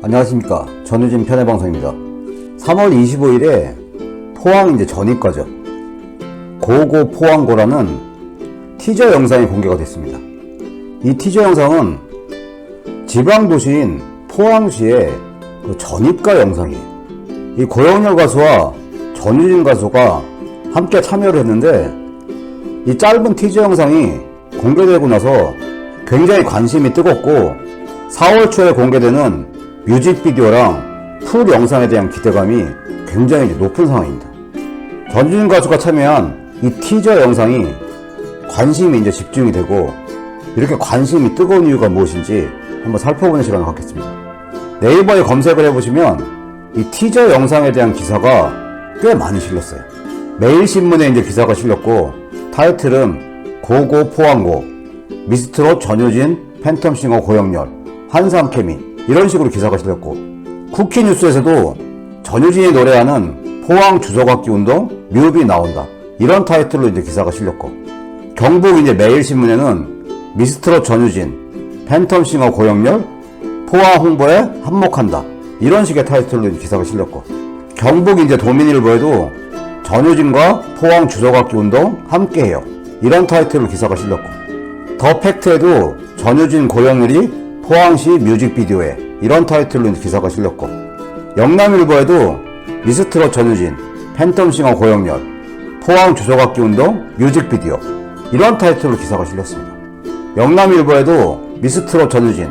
안녕하십니까. 전우진 편의방송입니다. 3월 25일에 포항 이제 전입과죠. 고고 포항고라는 티저 영상이 공개가 됐습니다. 이 티저 영상은 지방 도시인 포항시의 그 전입과 영상이에요. 이 고영렬 가수와 전유진 가수가 함께 참여를 했는데 이 짧은 티저 영상이 공개되고 나서 굉장히 관심이 뜨겁고 4월 초에 공개되는 뮤직비디오랑 풀 영상에 대한 기대감이 굉장히 높은 상황입니다. 전주진 가수가 참여한 이 티저 영상이 관심이 이제 집중이 되고 이렇게 관심이 뜨거운 이유가 무엇인지 한번 살펴보는 시간을 갖겠습니다. 네이버에 검색을 해보시면 이 티저 영상에 대한 기사가 꽤 많이 실렸어요. 매일신문에 이제 기사가 실렸고 타이틀은 고고 포항고 미스트롯 전효진 팬텀싱어 고영렬 한상케미 이런 식으로 기사가 실렸고 쿠키뉴스에서도 전효진이 노래하는 포항 주소받기 운동 뮤비 나온다. 이런 타이틀로 이제 기사가 실렸고 경북 이제 매일신문에는 미스트롯 전효진 팬텀싱어 고영렬 포항 홍보에 한몫한다. 이런 식의 타이틀로 이제 기사가 실렸고 경북 이제 도민일보에도 전효진과 포항 주소받기 운동 함께해요. 이런 타이틀로 기사가 실렸고 더 팩트에도 전효진 고영렬이 포항시 뮤직비디오에 이런 타이틀로 기사가 실렸고 영남일보에도 미스트롯 전효진 팬텀싱어 고영렬 포항 주소받기 운동 뮤직비디오 이런 타이틀로 기사가 실렸습니다. 영남일보에도 미스트롯 전효진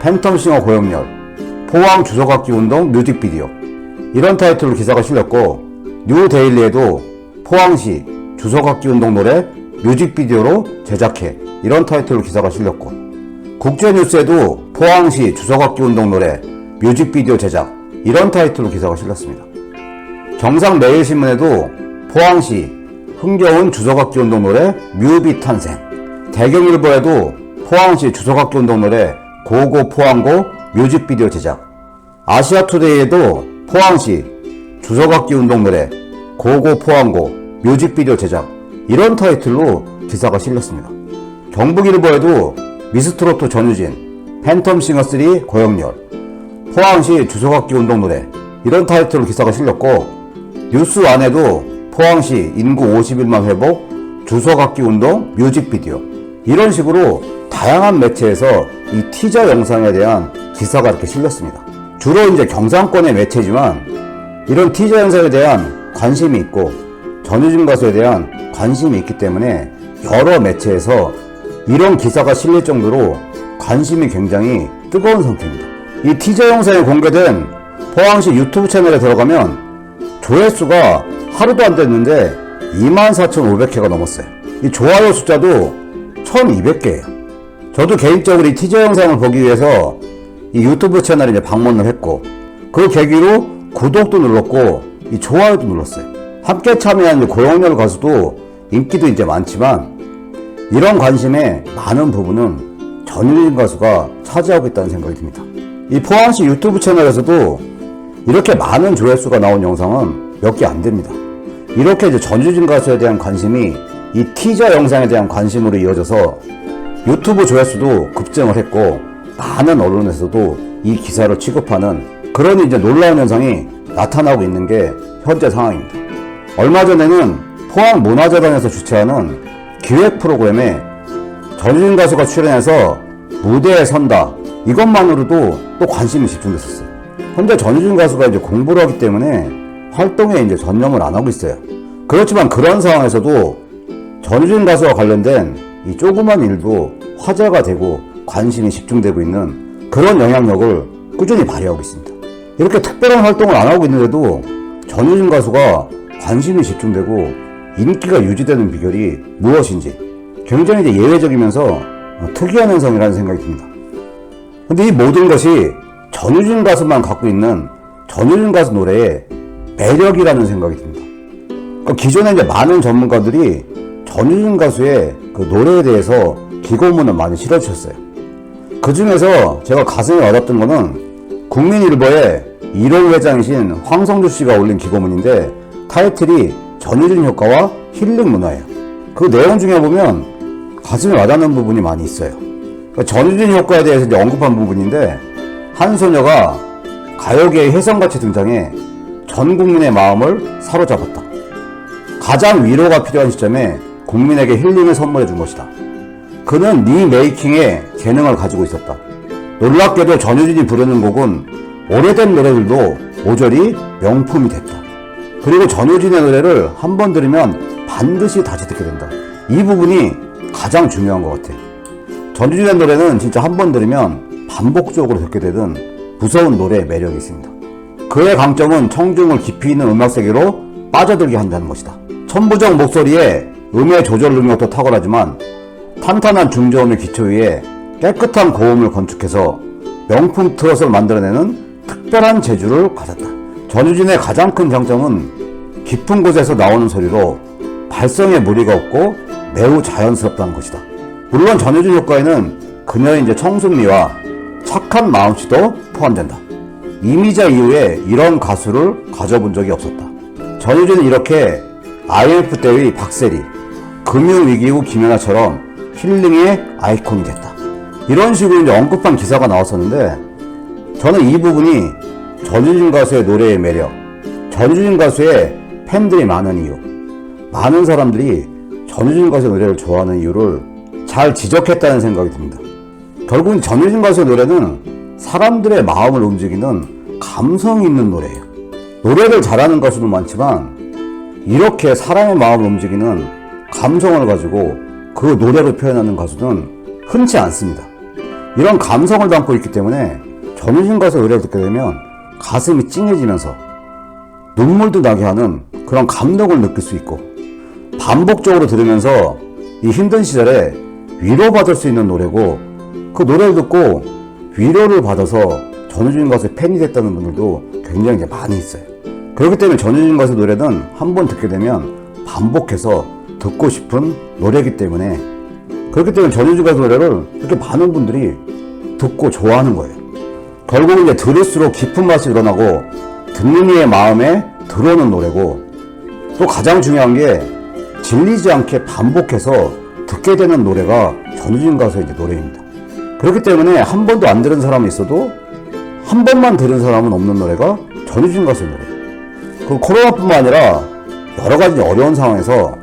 팬텀싱어 고영렬 포항 주소받기 운동 뮤직비디오 이런 타이틀로 기사가 실렸고 뉴데일리에도 포항시 주소받기 운동 노래 뮤직비디오로 제작해 이런 타이틀로 기사가 실렸고 국제뉴스에도 포항시 주소받기 운동 노래 뮤직비디오 제작 이런 타이틀로 기사가 실렸습니다. 경상 매일신문에도 포항시 흥겨운 주소받기 운동 노래 뮤비 탄생 대경일보에도 포항시 주소받기 운동 노래 고고 포항고 뮤직비디오 제작 아시아투데이에도 포항시 주소받기 운동 노래 고고 포항고 뮤직비디오 제작 이런 타이틀로 기사가 실렸습니다. 경북일보에도 미스트로트 전유진, 팬텀싱어3 고영렬, 포항시 주소받기 운동 노래 이런 타이틀로 기사가 실렸고 뉴스 안에도 포항시 인구 51만 회복 주소받기 운동 뮤직비디오 이런 식으로 다양한 매체에서 이 티저 영상에 대한 기사가 이렇게 실렸습니다. 주로 이제 경상권의 매체지만 이런 티저 영상에 대한 관심이 있고 전유진 가수에 대한 관심이 있기 때문에 여러 매체에서 이런 기사가 실릴 정도로 관심이 굉장히 뜨거운 상태입니다. 이 티저 영상이 공개된 포항시 유튜브 채널에 들어가면 조회수가 하루도 안 됐는데 24,500회가 넘었어요. 이 좋아요 숫자도 1,200개예요. 저도 개인적으로 이 티저 영상을 보기 위해서 이 유튜브 채널에 이제 방문을 했고 그 계기로 구독도 눌렀고 이 좋아요도 눌렀어요. 함께 참여한 고영렬 가수도 인기도 이제 많지만 이런 관심의 많은 부분은 전유진 가수가 차지하고 있다는 생각이 듭니다. 이 포항시 유튜브 채널에서도 이렇게 많은 조회수가 나온 영상은 몇 개 안 됩니다. 이렇게 이제 전유진 가수에 대한 관심이 이 티저 영상에 대한 관심으로 이어져서 유튜브 조회수도 급증을 했고 많은 언론에서도 이 기사를 취급하는 그런 이제 놀라운 현상이 나타나고 있는 게 현재 상황입니다. 얼마 전에는 포항 문화재단에서 주최하는 기획 프로그램에 전유진 가수가 출연해서 무대에 선다 이것만으로도 또 관심이 집중됐었어요. 현재 전유진 가수가 이제 공부를 하기 때문에 활동에 이제 전념을 안 하고 있어요. 그렇지만 그런 상황에서도 전유진 가수와 관련된 이 조그만 일도 화제가 되고 관심이 집중되고 있는 그런 영향력을 꾸준히 발휘하고 있습니다. 이렇게 특별한 활동을 안 하고 있는데도 전유진 가수가 관심이 집중되고 인기가 유지되는 비결이 무엇인지 굉장히 이제 예외적이면서 특이한 현상이라는 생각이 듭니다. 근데 이 모든 것이 전유진 가수만 갖고 있는 전유진 가수 노래의 매력이라는 생각이 듭니다. 그러니까 기존에 이제 많은 전문가들이 전유진 가수의 그 노래에 대해서 기고문을 많이 실어주셨어요. 그 중에서 제가 가슴에 와닿던 거는 국민일보의 1호 회장이신 황성주 씨가 올린 기고문인데 타이틀이 전유진 효과와 힐링 문화예요. 그 내용 중에 보면 가슴에 와닿는 부분이 많이 있어요. 그러니까 전유진 효과에 대해서 이제 언급한 부분인데 한 소녀가 가요계의 혜성같이 등장해 전 국민의 마음을 사로잡았다. 가장 위로가 필요한 시점에 국민에게 힐링을 선물해 준 것이다. 그는 리메이킹의 재능을 가지고 있었다. 놀랍게도 전효진이 부르는 곡은 오래된 노래들도 모조리 명품이 됐다. 그리고 전효진의 노래를 한 번 들으면 반드시 다시 듣게 된다. 이 부분이 가장 중요한 것 같아. 전효진의 노래는 진짜 한 번 들으면 반복적으로 듣게 되는 무서운 노래의 매력이 있습니다. 그의 강점은 청중을 깊이 있는 음악 세계로 빠져들게 한다는 것이다. 천부적 목소리에 음의 조절 능력도 탁월하지만 탄탄한 중저음의 기초 위에 깨끗한 고음을 건축해서 명품 트롯을 만들어내는 특별한 재주를 가졌다. 전유진의 가장 큰 장점은 깊은 곳에서 나오는 소리로 발성에 무리가 없고 매우 자연스럽다는 것이다. 물론 전유진 효과에는 그녀의 이제 청순미와 착한 마음씨도 포함된다. 이미자 이후에 이런 가수를 가져본 적이 없었다. 전유진은 이렇게 IMF 때의 박세리, 금융위기 후 김연아처럼 힐링의 아이콘이 됐다. 이런 식으로 이제 언급한 기사가 나왔었는데 저는 이 부분이 전유진 가수의 노래의 매력, 전유진 가수의 팬들이 많은 이유, 많은 사람들이 전유진 가수의 노래를 좋아하는 이유를 잘 지적했다는 생각이 듭니다. 결국은 전유진 가수의 노래는 사람들의 마음을 움직이는 감성이 있는 노래예요. 노래를 잘하는 가수도 많지만 이렇게 사람의 마음을 움직이는 감성을 가지고 그 노래로 표현하는 가수는 흔치 않습니다. 이런 감성을 담고 있기 때문에 전유진 가수 노래를 듣게 되면 가슴이 찡해지면서 눈물도 나게 하는 그런 감동을 느낄 수 있고 반복적으로 들으면서 이 힘든 시절에 위로받을 수 있는 노래고 그 노래를 듣고 위로를 받아서 전유진 가수의 팬이 됐다는 분들도 굉장히 많이 있어요. 그렇기 때문에 전유진 가수 노래는 한 번 듣게 되면 반복해서 듣고 싶은 노래이기 때문에 그렇기 때문에 전유진 가수 노래를 이렇게 많은 분들이 듣고 좋아하는 거예요. 결국은 이제 들을수록 깊은 맛이 일어나고 듣는 이의 마음에 들어오는 노래고 또 가장 중요한 게 질리지 않게 반복해서 듣게 되는 노래가 전유진 가수의 이제 노래입니다. 그렇기 때문에 한 번도 안 들은 사람은 있어도 한 번만 들은 사람은 없는 노래가 전유진 가수의 노래. 그 코로나뿐만 아니라 여러 가지 어려운 상황에서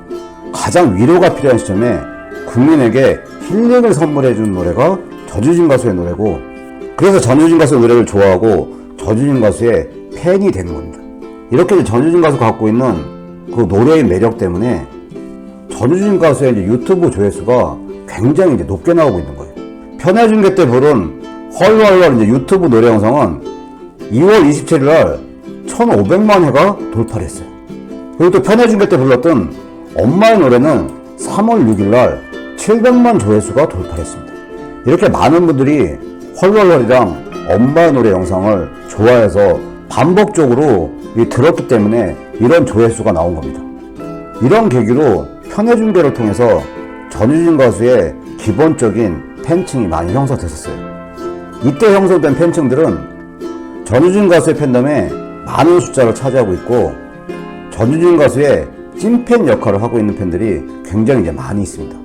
가장 위로가 필요한 시점에 국민에게 힐링을 선물해 준 노래가 전유진 가수의 노래고 그래서 전유진 가수의 노래를 좋아하고 전유진 가수의 팬이 되는 겁니다. 이렇게 전유진 가수가 갖고 있는 그 노래의 매력 때문에 전유진 가수의 이제 유튜브 조회수가 굉장히 이제 높게 나오고 있는 거예요. 편해준개 때 부른 헐헐헐 이제 유튜브 노래 영상은 2월 27일 날 1,500만 회가 돌파를 했어요. 그리고 또 편해준개 때 불렀던 엄마의 노래는 3월 6일 날 700만 조회수가 돌파했습니다. 이렇게 많은 분들이 헐헐헐이랑 엄마의 노래 영상을 좋아해서 반복적으로 이 들었기 때문에 이런 조회수가 나온 겁니다. 이런 계기로 편해준개를 통해서 전유진 가수의 기본적인 팬층이 많이 형성됐었어요. 이때 형성된 팬층들은 전유진 가수의 팬덤에 많은 숫자를 차지하고 있고 전유진 가수의 찐팬 역할을 하고 있는 팬들이 굉장히 이제 많이 있습니다.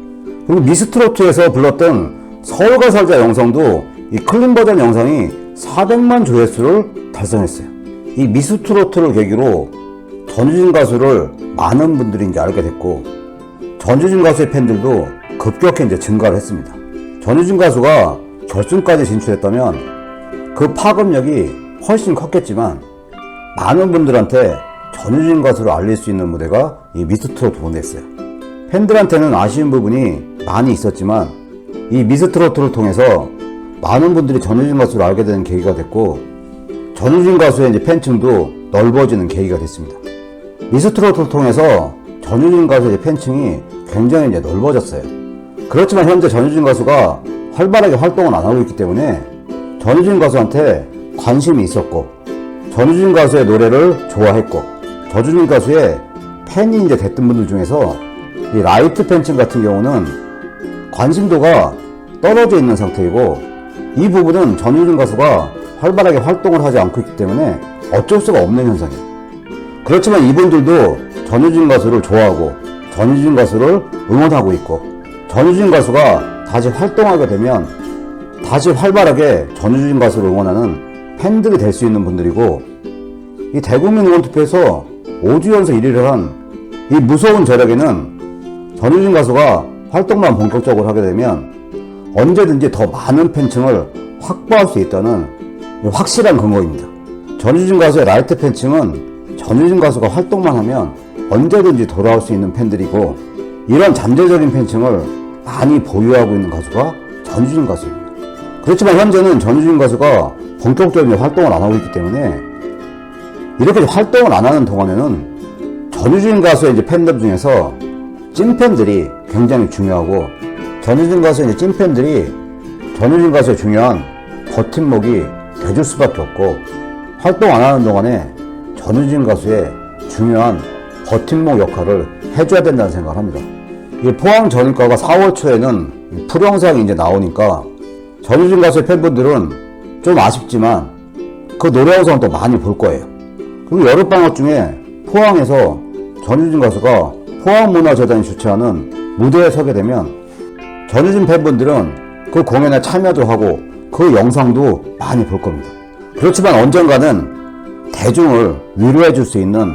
그리고 미스트로트에서 불렀던 서울가 살자 영상도 이 클린 버전 영상이 400만 조회수를 달성했어요. 이 미스트로트를 계기로 전유진 가수를 많은 분들이 이제 알게 됐고 전유진 가수의 팬들도 급격히 이제 증가를 했습니다. 전유진 가수가 결승까지 진출했다면 그 파급력이 훨씬 컸겠지만 많은 분들한테 전유진 가수를 알릴 수 있는 무대가 이 미스트로트 무대였어요. 팬들한테는 아쉬운 부분이 많이 있었지만 이 미스트로트를 통해서 많은 분들이 전유진 가수를 알게 되는 계기가 됐고 전유진 가수의 이제 팬층도 넓어지는 계기가 됐습니다. 미스트로트를 통해서 전유진 가수의 팬층이 굉장히 이제 넓어졌어요. 그렇지만 현재 전유진 가수가 활발하게 활동을 안 하고 있기 때문에 전유진 가수한테 관심이 있었고 전유진 가수의 노래를 좋아했고 전유진 가수의 팬이 이제 됐던 분들 중에서 이 라이트 팬층 같은 경우는 관심도가 떨어져 있는 상태이고 이 부분은 전유진 가수가 활발하게 활동을 하지 않고 있기 때문에 어쩔 수가 없는 현상이에요. 그렇지만 이분들도 전유진 가수를 좋아하고 전유진 가수를 응원하고 있고 전유진 가수가 다시 활동하게 되면 다시 활발하게 전유진 가수를 응원하는 팬들이 될 수 있는 분들이고 이 대국민 응원 투표에서 5주 연속 1위를 한 이 무서운 저력에는 전유진 가수가 활동만 본격적으로 하게 되면 언제든지 더 많은 팬층을 확보할 수 있다는 확실한 근거입니다. 전유진 가수의 라이트 팬층은 전유진 가수가 활동만 하면 언제든지 돌아올 수 있는 팬들이고 이런 잠재적인 팬층을 많이 보유하고 있는 가수가 전유진 가수입니다. 그렇지만 현재는 전유진 가수가 본격적인 활동을 안 하고 있기 때문에 이렇게 활동을 안 하는 동안에는 전유진 가수의 이제 팬들 중에서 찐팬들이 굉장히 중요하고 전유진 가수의 이제 찐팬들이 전유진 가수의 중요한 버팀목이 돼줄 수밖에 없고 활동 안 하는 동안에 전유진 가수의 중요한 버팀목 역할을 해줘야 된다는 생각을 합니다. 이 포항 전일과가 4월 초에는 풀영상이 이제 나오니까 전유진 가수의 팬분들은 좀 아쉽지만 그 노래 영상은 또 많이 볼 거예요. 그리고 여름방학 중에 포항에서 전유진 가수가 포항문화재단이 주최하는 무대에 서게 되면 전유진 팬분들은 그 공연에 참여도 하고 그 영상도 많이 볼 겁니다. 그렇지만 언젠가는 대중을 위로해 줄 수 있는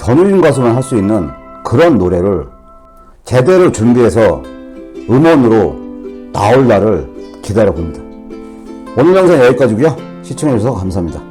전유진 가수만 할 수 있는 그런 노래를 제대로 준비해서 음원으로 나올 날을 기다려 봅니다. 오늘 영상 여기까지고요. 시청해주셔서 감사합니다.